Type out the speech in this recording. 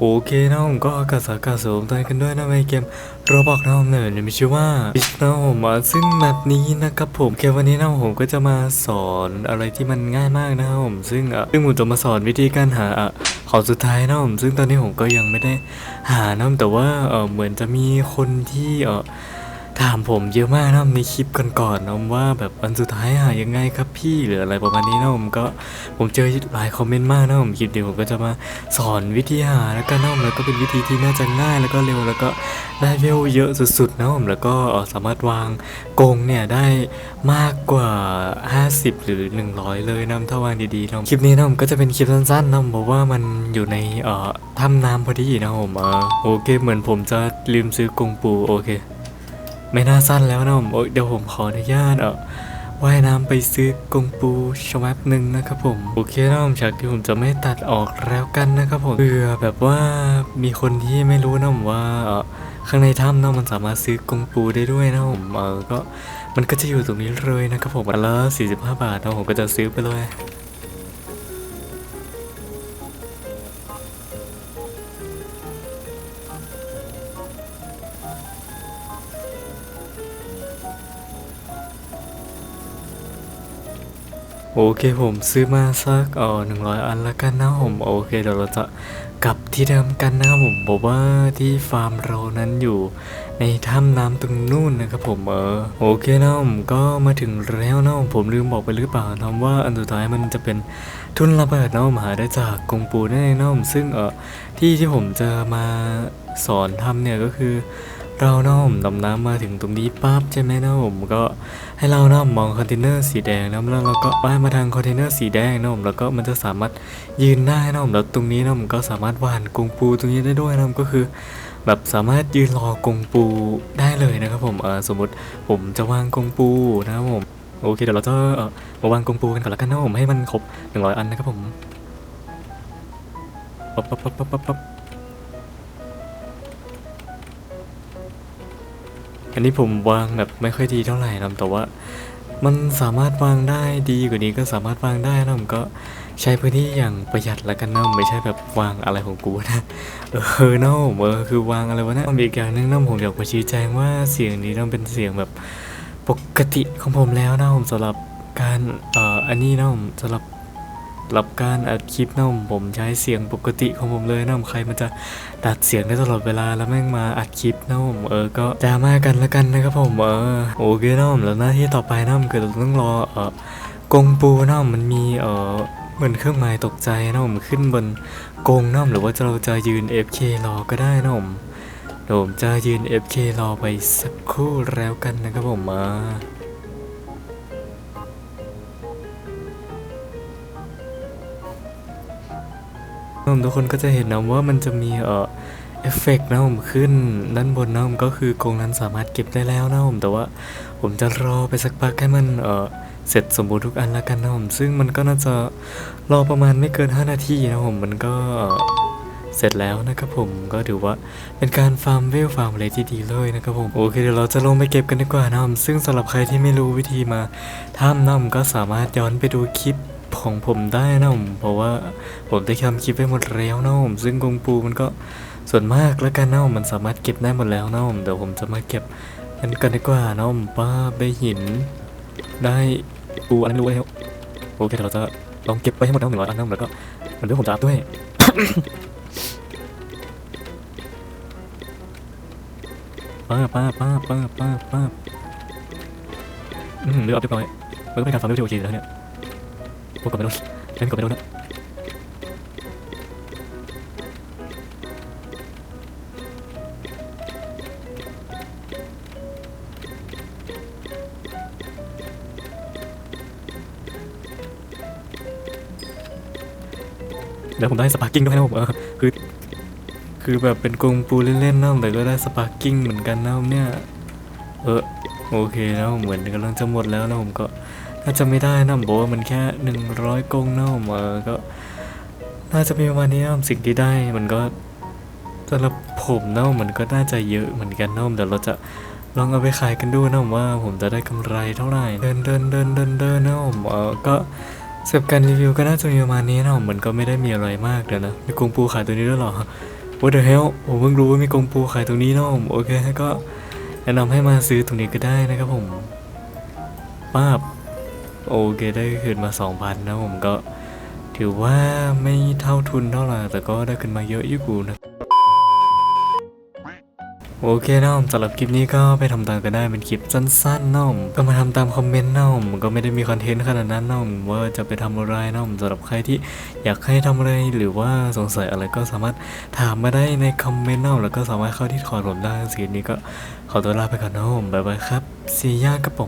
โอเคนะผมก็อากาศอากาศสมใจกันด้วยนะในเกมโรบอกนะผมเนี่ยมีชื่อว่าบิชนะผมาซึ่งแมปนี้นะครับผมเกมวันนี้นะผมก็จะมาสอนอะไรที่มันง่ายมากนะผมซึ่งซึ่งผมจะมาสอนวิธีการหาของสุดท้ายนะผมซึ่งตอนนี้ผมก็ยังไม่ได้หานะแต่ว่าเออเหมือนจะมีคนที่เออ ถามผมเยอะมากนะในคลิปก่อนๆนะว่าแบบอันสุดท้ายหายังไงครับพี่หรืออะไรประมาณนี้นะผมก็ผมเจอหลายคอมเมนต์มากนะผมคลิปเดียวผมก็จะมาสอนวิธีหาแล้วก็นะผมแล้วก็เป็นวิธีที่น่าจะง่ายแล้วก็เร็วแล้วก็ได้เวลเยอะสุดๆนะผมแล้วก็สามารถวางกรงเนี่ยได้มากกว่า 50 หรือ 100 เลยนะถ้าวางดีๆนะคลิปนี้นะผมก็จะเป็นคลิปสั้นๆนะผมเพราะว่ามันอยู่ในเอ่อถ้ำน้ำพอดีนะผมเออโอเคเหมือนผมจะลืมซื้อกงปูโอเค ไม่น่าสั้นแล้วนะผมโอ๊ยเดี๋ยวผมขออนุญาตเออว่ายน้ำไปซื้อกงปูชวับหนึ่งนะครับผมโอเคนะผมฉากที่ผมจะไม่ตัดออกแล้วกันนะครับผมเผื่อแบบว่ามีคนที่ไม่รู้นะผมว่าข้างในถ้ำเนาะมันสามารถซื้อกงปูได้ด้วยนะผมเออก็มันก็จะอยู่ตรงนี้เลยนะครับผมละ45 บาทนะผมก็จะซื้อไปเลย โอเคผมซื้อมาสักเออหนึ่งร้อยอันละกันนะผมโอเคเดี๋ยวเราจะกลับที่เดิมกันนะครับผมบอกว่าที่ฟาร์มเรานั้นอยู่ในถ้ำน้ำตรงนู่นนะครับผมเออโอเคนะผมก็มาถึงแล้วนะผมลืมบอกไปหรือเปล่านะว่าอันสุดท้ายมันจะเป็นทุนระเบิดนะผมหาได้จากกงปูนั่นเองนะผมซึ่งเออที่ที่ผมจะมาสอนทำเนี่ยก็คือ เราเนาะผมดำน้ำมาถึงตรงนี้ปั๊บใช่ไหมเนาะผมก็ให้เราเนาะมองคอนเทนเนอร์สีแดงนะแล้วเราก็ว่ายมาทางคอนเทนเนอร์สีแดงเนาะผมแล้วก็มันจะสามารถยืนได้เนาะผมแล้วตรงนี้เนาะผมก็สามารถว่านกงปูตรงนี้ได้ด้วยนะผมก็คือ แบบสามารถยืนรอกงปูได้เลยนะครับผมเออสมมติผมจะวางกงปูนะครับผมโอเคเดี๋ยวเราจะมาวางกงปูกันก่อนละกันนะผมให้มันครบ100 อันนะครับผมปั๊บปั๊บปั๊บปั๊บปั๊บ อันนี้ผมวางแบบไม่ค่อยดีเท่าไหร่นะแต่ว่า มันสามารถวางได้ดีกว่านี้ก็สามารถวางได้นะผมก็ใช้พื้นที่อย่างประหยัดละกันนะไม่ใช่แบบวางอะไรของกูนะเออเนาะเออคือวางอะไรวะนะมีอีกอย่างนึงนะผมอยากมาชี้แจงว่าเสียงนี้ต้องเป็นเสียงแบบปกติของผมแล้วนะผมสำหรับการเอ่ออันนี้นะผมสำหรับ หรับการอัดคลิปนะผมผมใช้เสียงปกติของผมเลยนะผมใครมันจะตัดเสียงได้ตลอดเวลาแล้วแม่งมาอัดคลิปนะผมเออก็ดราม่ากันแล้วกันนะครับผมเออโอเคนะผมแล้วหน้าที่ต่อไปนะผมคือเราต้องรอเออกงปูนะผมมันมีเออเหมือนเครื่องหมายตกใจนะผมขึ้นบนกงนะผมหรือว่าเราจะยืน FK รอก็ได้นะผมผมจะยืน FK รอไปสักครู่แล้วกันนะครับผมมา ทุกคนก็จะเห็นนะว่ามันจะมีเอ่อเอฟเฟกต์นะผมขึ้นด้านบนนะผมก็คือกรงนั้นสามารถเก็บได้แล้วนะผมแต่ว่าผมจะรอไปสักพักให้มันเอ่อเสร็จสมบูรณ์ทุกอันแล้วกันนะผมซึ่งมันก็น่าจะรอประมาณไม่เกิน 5 นาทีนะผมมันก็เสร็จแล้วนะครับผมก็ถือว่าเป็นการฟาร์มเวลฟาร์มอะไรที่ดีเลยนะครับผมโอเคเดี๋ยวเราจะลงไปเก็บกันดีกว่านะผมซึ่งสำหรับใครที่ไม่รู้วิธีมาถ้ำนะผมก็สามารถย้อนไปดูคลิป ของผมได้นะผมเพราะว่าผมได้ทำคลิปไปหมดแล้วนะผมซึ่งกงปูมันก็ส่วนมากแล้วกันนะผมมันสามารถเก็บได้หมดแล้วนะผมเดี๋ยวผมจะมาเก็บอันกันดีกว่านะผมป้าบได้หิน ได้ปูอันนั้นรู้แล้วโอเคเดี๋ยวเราจะลองเก็บไปให้หมดทั้งหนึ่งร้อยอันนะผมแล้วก็มันด้วยผมจะอัพด้วยป้าป้าป้าป้าป้าป้าอืมเลือกอัพเรียบร้อยมันก็เป็นการฟังด้วยที่โอเคแล้วเนี่ย พวกกดไม่โดนเล่นกดไม่โดนนะเดี๋ยวผมได้สปาร์กิ้งด้วยนะผมเออคือคือแบบเป็นกงปูเล่นๆนะแต่ก็ได้สปาร์กิ้งเหมือนกันนะผมเนี่ย เออโอเคแล้วเหมือนกำลังจะหมดแล้วนะผมก็ น่าจะไม่ได้นะผมบอกว่ามันแค่หนึ่งร้อยกงนะผมเออก็ น่าจะมีประมาณนี้นะสิ่งที่ได้มันก็สำหรับผมนะมันก็น่าจะเยอะเหมือนกันนะผมเดี๋ยวเราจะลองเอาไปขายกันดูนะผมว่าผมจะได้กำไรเท่าไหร่เดินเดินเดินเดินเดินนะผมเออก็สำหรับการรีวิวก็น่าจะมีประมาณนี้นะผมมันก็ไม่ได้มีอะไรมากเดี๋ยวนะมีกรงปูขายตัวนี้ด้วยหรอ What the hell ผมเพิ่งรู้ว่ามีกรงปูขายตรงนี้นาะผมโอเคก็แนะนำให้มาซื้อตรงนี้ก็ได้นะครับผมป้าบ โอเคได้คืนมา 2,000 นะผมก็ ถือว่าไม่เท่าทุนเท่าไหร่แต่ก็ได้ขึ้นมาเยอะอยู่กูนะ โอเคน้องสำหรับคลิปนี้ก็ไปทำตามกันได้เป็นคลิปสั้นๆน้องก็มาทำตามคอมเมนต์น้องก็ไม่ได้มีคอนเทนต์ขนาดนั้นน้องว่าจะไปทำอะไรน้องสำหรับใครที่อยากให้ทำอะไรหรือว่าสงสัยอะไรก็สามารถถามมาได้ในคอมเมนต์น้องแล้วก็สามารถเข้าที่คอร์ดผมได้สิ่งนี้ก็ขอตัวลาไปก่อนน้องบ๊ายบายครับสีย่ากับผม